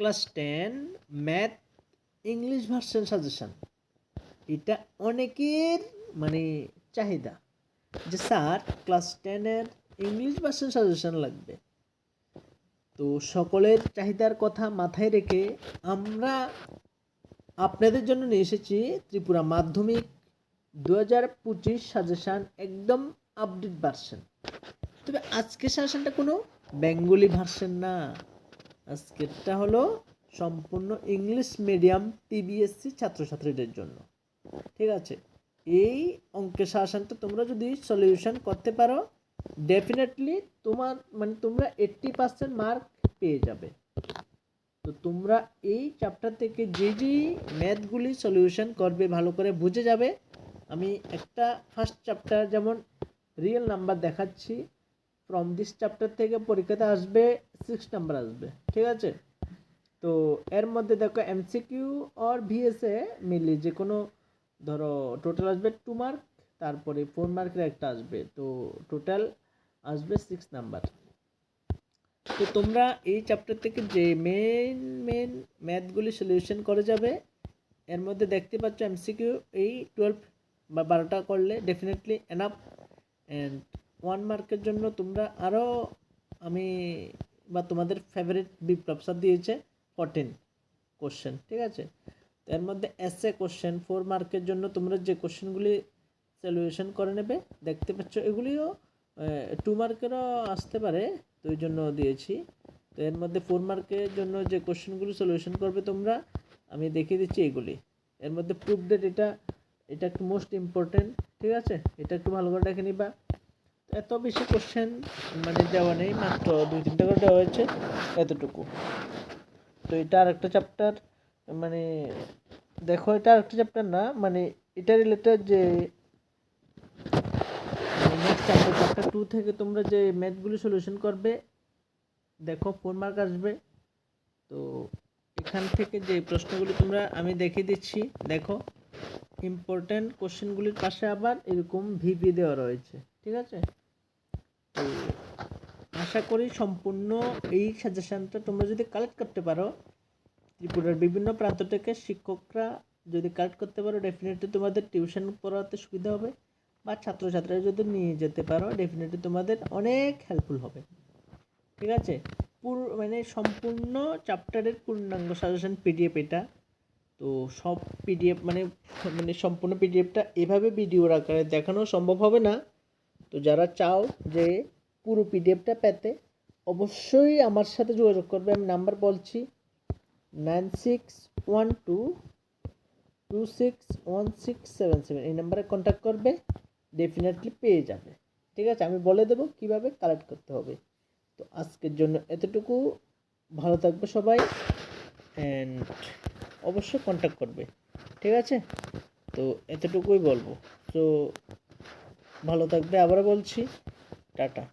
Class ten, math, English version suggestion. এটা অনেকের মানে চাহিদা যে, স্যার, ক্লাস টেনের ইংলিশ ভার্সন সাজেশন লাগবে। তো সকলের চাহিদার কথা মাথায় রেখে আমরা আপনাদের জন্য নিয়ে এসেছি ত্রিপুরা মাধ্যমিক দু হাজার পঁচিশ সাজেশান, একদম আপডেট ভার্সন তবে আজকের সাজেশানটা কোনো বেঙ্গলি ভার্সন না। আজকেরটা হলো সম্পূর্ণ ইংলিশ মিডিয়াম টিবিএসসি ছাত্রছাত্রীদের জন্য। ঠিক আছে? এই অঙ্কের সাজেশানটা তোমরা যদি সলিউশন করতে পারো ডেফিনেটলি তোমার মানে তোমরা এইট্টি পার্সেন্ট মার্ক পেয়ে যাবে। তো তোমরা এই চ্যাপ্টার থেকে যে যে ম্যাথগুলি সলিউশন করবে, ভালো করে বুঝে যাবে। আমি একটা ফার্স্ট চ্যাপ্টার যেমন রিয়েল নাম্বার দেখাচ্ছি ফ্রম দিস চ্যাপ্টার থেকে পরীক্ষাতে আসবে সিক্স নাম্বার আসবে, ঠিক আছে? তো এর মধ্যে দেখো এমসিকিউ আর ভিএসএ মিলি যে কোনো, ধরো টোটাল আসবে টু মার্ক তারপরে ফোর মার্কের একটা আসবে, তো টোটাল আসবে সিক্স নাম্বার তো তোমরা এই চ্যাপ্টার থেকে যে মেন মেন ম্যাথগুলি সলিউশন করে যাবে, এর মধ্যে দেখতে পাচ্ছ এমসিকিউ এই টুয়েলভ বা বারোটা করলে ডেফিনেটলি এনাফ অ্যান্ড ওয়ান মার্কের জন্য তোমরা আরও আমি, বা তোমাদের ফেভারিট বিপ্লব স্যার দিয়েছে ফোরটিন কোশ্চেন ঠিক আছে? এর মধ্যে এসএ কোশ্চেন ফোর মার্কের জন্য তোমরা যে কোশ্চেনগুলি সলিউশন করে নেবে, দেখতে পাচ্ছ এগুলিও টু মার্কেরও আসতে পারে, তো ওই জন্য দিয়েছি। তো এর মধ্যে ফোর মার্কের জন্য যে কোশ্চেনগুলি সলিউশন করবে তোমরা, আমি দেখিয়ে দিচ্ছি এগুলি। এর মধ্যে প্রুফ ডেট এটা এটা একটু মোস্ট ইম্পর্টেন্ট ঠিক আছে? এটা একটু ভালো করে দেখে নিবা। এত বেশি কোশ্চেন মানে দেওয়া নেই, মাত্র দুই তিনটা করে দেওয়া হয়েছে, এতটুকু। তো এটা আর একটা চ্যাপ্টার মানে দেখো এটা আর একটা চ্যাপ্টার না মানে এটা রিলেটেড যে নেক্সট চ্যাপ্টার চ্যাপ্টার টু থেকে তোমরা যে ম্যাথগুলি সলিউশন করবে, দেখো ফোর মার্ক আসবে। তো এখান থেকে যে প্রশ্নগুলি তোমরা, আমি দেখিয়ে দিচ্ছি, দেখো ইম্পর্ট্যান্ট কোশ্চেনগুলির পাশে আবার এরকম ভিপি দেওয়া রয়েছে, ঠিক আছে? তো আশা করি সম্পূর্ণ এই সাজেশানটা তোমরা যদি কালেক্ট করতে পারো, ত্রিপুরার বিভিন্ন প্রান্ত থেকে শিক্ষকরা যদি কালেক্ট করতে পারো ডেফিনেটলি তোমাদের টিউশন পড়াতে সুবিধা হবে বা ছাত্রছাত্রীরা যদি নিয়ে যেতে পারো ডেফিনেটলি তোমাদের অনেক হেল্পফুল হবে। ঠিক আছে? পুর মানে সম্পূর্ণ চ্যাপ্টারের পূর্ণাঙ্গ সাজেশন পিডিএফ এটা। তো সব পিডিএফ মানে মানে সম্পূর্ণ পিডিএফটা এভাবে ভিডিওর আকারে দেখানো সম্ভব হবে না। তো যারা চাও যে পুরো পিডিএফটা পেতে, অবশ্যই আমার সাথে যোগাযোগ করবে। আমি নাম্বার বলছি nine six one two two six one six seven seven. এই নাম্বারে কন্ট্যাক্ট করবে ডেফিনেটলি পেয়ে যাবে। ঠিক আছে? আমি বলে দেবো কীভাবে কালেক্ট করতে হবে। তো আজকের জন্য এতটুকু। ভালো থাকবে সবাই। অ্যান্ড অবশ্যই কন্ট্যাক্ট করবে। ঠিক আছে? তো এতটুকুই বলব। তো ভালো থাকবে আবারও বলছি টাটা।